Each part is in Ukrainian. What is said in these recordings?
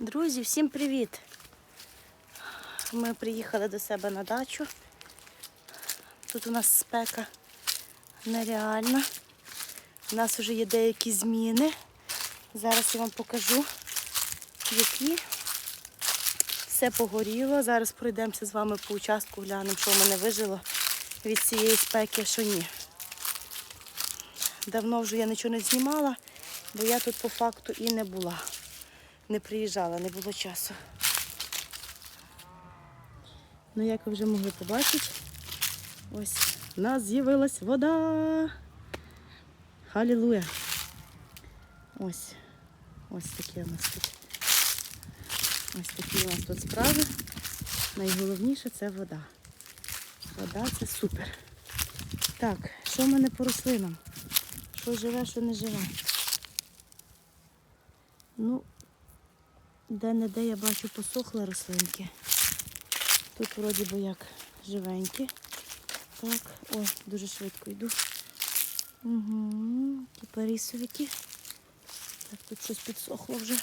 Друзі, всім привіт! Ми приїхали до себе на дачу. Тут у нас спека нереальна. У нас вже є деякі зміни. Зараз я вам покажу, які. Все погоріло. Зараз пройдемося з вами по участку, глянемо, що в мене вижило від цієї спеки, що ні. Давно вже я нічого не знімала, бо я тут по факту і не була. Не приїжджала, не було часу. Ну, як ви вже могли побачити, ось в нас з'явилась вода. Халілуя. Ось. Ось такі у нас тут. Ось такі у нас тут справи. Найголовніше це вода. Вода це супер. Так, що в мене по рослинам? Що живе, що не живе? Ну, де-не-де я бачу посохли рослинки. Тут вроді би як живенькі. Так, ой, дуже швидко йду. Угу, кіпарісовики. Так, тут щось підсохло вже.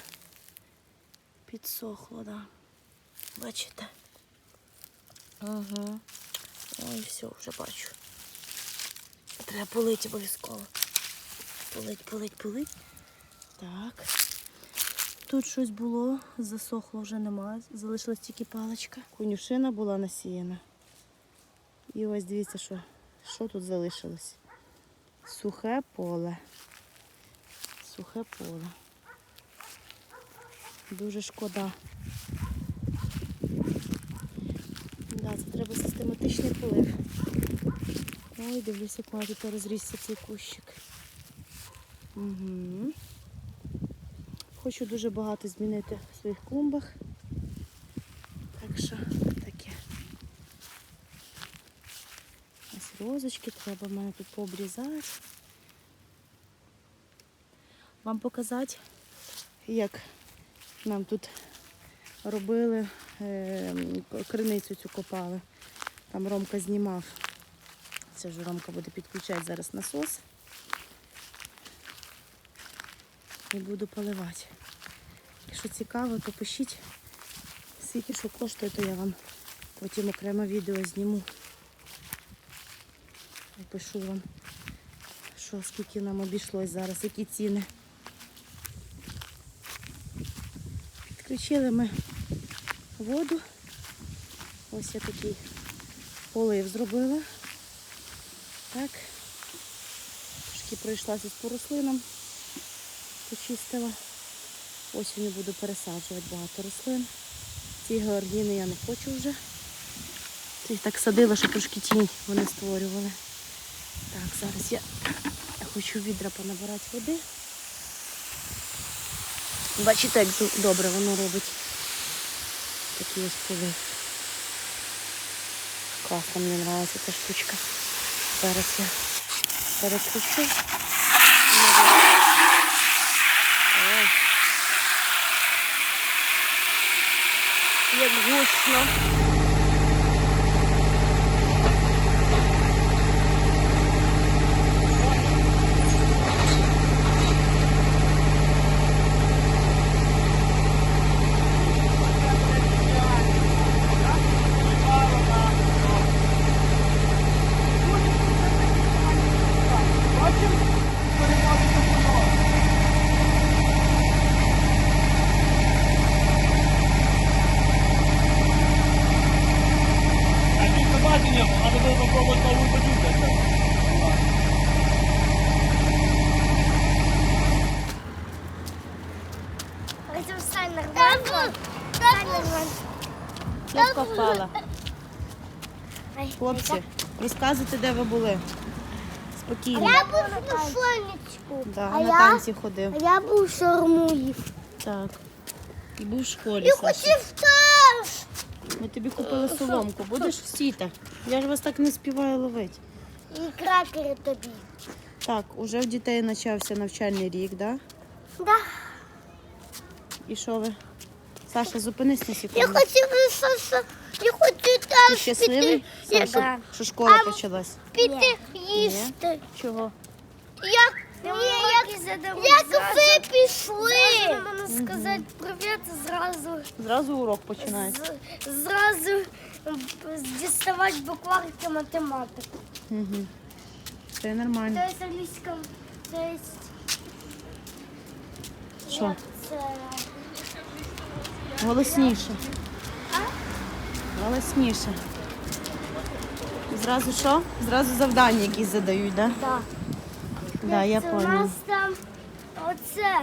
Підсохло, да. Бачите? Ага. Ой, все, вже бачу. Треба полити обов'язково. Полить, полить, полить. Так. Тут щось було, засохло вже немає. Залишилась тільки паличка. Конюшина була насіяна. І ось дивіться, що, що тут залишилось. Сухе поле. Сухе поле. Дуже шкода. Да, це треба систематичний полив. Ой, дивлюся, як має розрісся цей кущик. Угу. Хочу дуже багато змінити в своїх клумбах. Так що таке. Ось розочки треба в мене тут пообрізати. Вам показати, як нам тут робили, е, криницю цю копали. Там Ромка знімав. Це вже Ромка буде підключати зараз насос. І буду поливати. Якщо цікаво, то пишіть. Скільки що коштує, то я вам потім окремо відео зніму. Опишу вам, що скільки нам обійшлось зараз, які ціни. Підключили ми воду. Ось я такий полив зробила. Так. Трошки пройшлася по рослинам почистила. Осінню буду пересаджувати багато рослин. Ці георгіни я не хочу вже. Їх так садила, що трошки тінь вони створювали. Так, зараз я хочу відра понабирати води. Бачите, як добре воно робить. Такий ось полив. Класно, мені подобається ця штучка. Зараз я переключу. Ой. Як гучно. Встань впала. Хлопці, розказуйте, де ви були. Спокійно. Я був на сонечку. Да, а на я, танці ходив. а я був шарму їв. Так. І був в школі. Я Саша. хотів теж. Ми тобі купили соломку. Будеш сіти? Я ж вас так не співаю ловити. І кракери тобі. Так, уже в дітей почався навчальний рік, да? Да. І що ви? Саша, зупинись на Я секунду. хотів Саша, я хочу Ти теж щасливий, піти, Саша, що школа А- почалась? піти їсти. Чого? Як, ні, як, як пішли. Можна сказати привіт зразу. Зразу урок починається. з- Зразу м, діставати букварки математику. Угу. Це нормально. Тобто англійська, тобто Що? Голосніше. Голосніше. Зразу що? Зразу завдання якісь задають, так? Да? да. Да, я У поняла. нас там оце.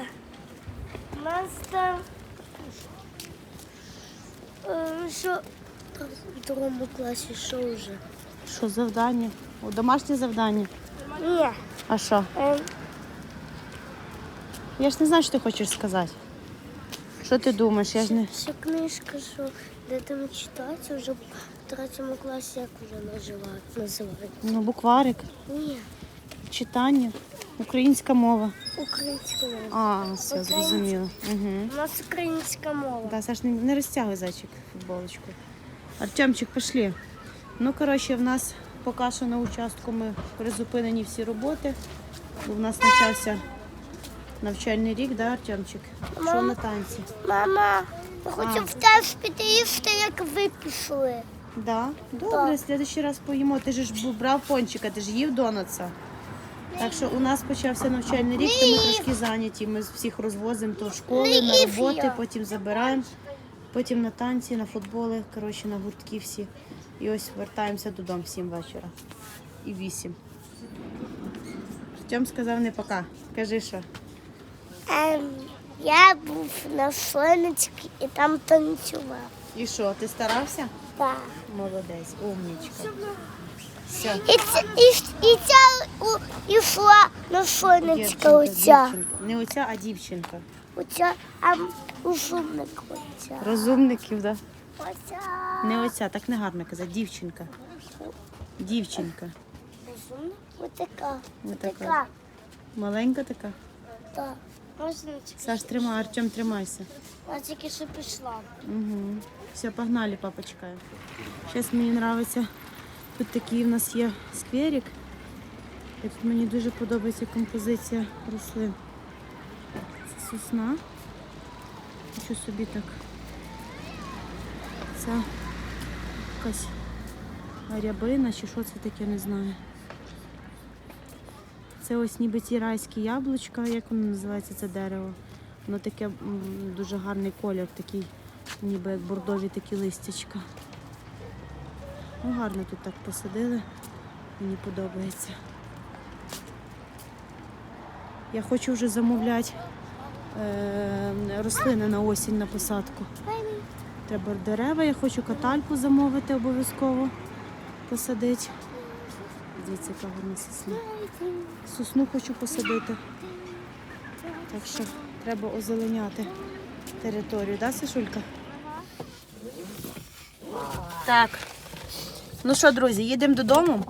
У нас там. е, Що в другому класі що вже? Що завдання? О, домашнє завдання. Ні. А що? е, Я ж не знаю, що ти хочеш сказати. Що ти думаєш? Я ж не. Ще книжка, що де там читається вже в третьому класі, як вже називають. називають. Ну, букварик, Ні, читання, українська мова. українська мова. А, все, зрозуміло. Угу. У нас українська мова. Да, Саш, не, не розтягуй зайчик футболочку. Артемчик, пішли. Ну, коротше, в нас поки що на участку ми призупинені всі роботи. Бо в нас почався навчальний рік, да, Артемчик? Що на танці? Мама, я хочу в теж піти їсти, як ви пішли. Да? Добре, в следующий раз поїмо. Ти ж брав пончика, ти ж їв донатса. Так що у нас почався навчальний рік, то ми трошки зайняті. Ми всіх розвозимо то в школи, на роботи, потім забираємо, потім на танці, на футболи, коротше, на гуртки всі. І ось вертаємося додому в 7 вечора. І в 8. Артем сказав не пока. Кажи що. Ем, я був на сонечці і там танцював. І що, ти старався? Так. Молодець, умнічка. Все. І, це, і, і ця у, ішла на сонечко Дівчинка, оця. дівчинка. Не оця, а дівчинка. Оця, а розумник оця. Розумників, так? Да? Оця. Не оця, так не гарно казати. Дівчинка. Дівчинка. Розумник? Отака. Отака. Така. Маленька така. Так. Можна тільки- Саш, тримай, Артем, тримайся. Вона тільки що пішла. Угу. Все, погнали, папа чекає. Зараз мені подобається. Тут такий в нас є скверик. І тут мені дуже подобається композиція рослин. Це сосна. Хочу собі так. Це якась рябина чи що це таке, не знаю. Це ось ніби ці райські яблучка, як воно називається це дерево. Воно таке дуже гарний колір, такий, ніби як бордові такі листячка. Ну, гарно тут так посадили. Мені подобається. Я хочу вже замовляти е, рослини на осінь на посадку. Треба дерева, я хочу катальку замовити обов'язково посадити. Дивіться, яка гарна сосна. Сосну хочу посадити. Так що треба озеленяти територію, да, Сашулька? Так. Ну що, друзі, їдемо додому.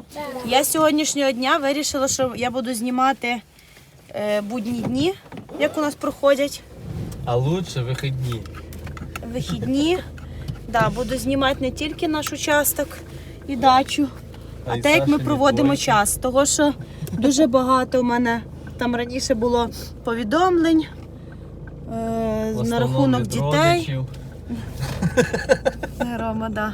Я з сьогоднішнього дня вирішила, що я буду знімати е, будні дні, як у нас проходять А лучше вихідні. вихідні. Да, буду знімати не тільки наш участок і дачу, а, те, як ми проводимо час. Того, що дуже багато у мене там раніше було повідомлень е, на рахунок дітей. родичів. Рома, да.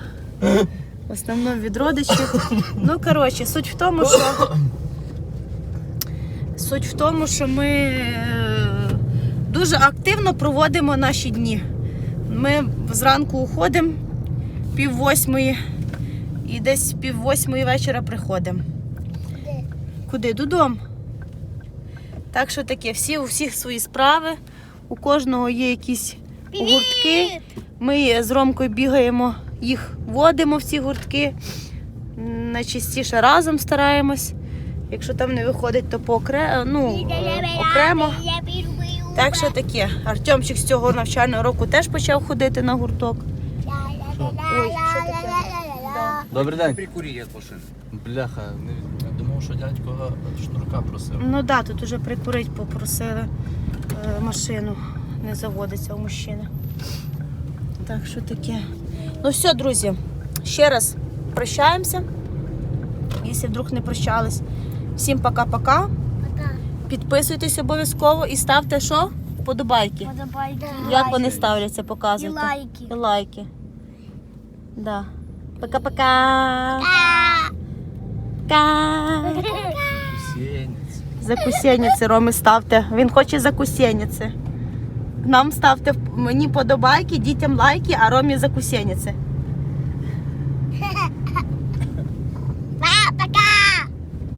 В основному від родичів. Ну, коротше, суть в тому, що суть в тому, що ми е, дуже активно проводимо наші дні. Ми зранку уходимо пів восьмої і десь пів восьмої вечора приходимо. Де? Куди? Додому. Так що таке, всі у всіх свої справи, у кожного є якісь гуртки. Ми з Ромкою бігаємо, їх водимо в ці гуртки. Найчастіше разом стараємось. Якщо там не виходить, то по окре... ну, окремо. Так що таке. Артемчик з цього навчального року теж почав ходити на гурток. Ой. Добрий день. Прикури от машини. Бляха, не, я думав, що дядько шнурка просив. Ну так, да, тут уже прикурить попросили е, машину. Не заводиться у мужчини. Так що таке. Ну все, друзі, ще раз прощаємося. Якщо вдруг не прощались. Всім пока-пока. Підписуйтесь обов'язково і ставте що? Подобайки. Подобайки. Як вони ставляться, І показуйте. лайки. І лайки. Да. Пока-пока. Пока. Сенец. Закусєніці Роми ставте. Він хоче закусєніці. Нам ставте мені подобайки, дітям лайки, а Ромі закусєніці.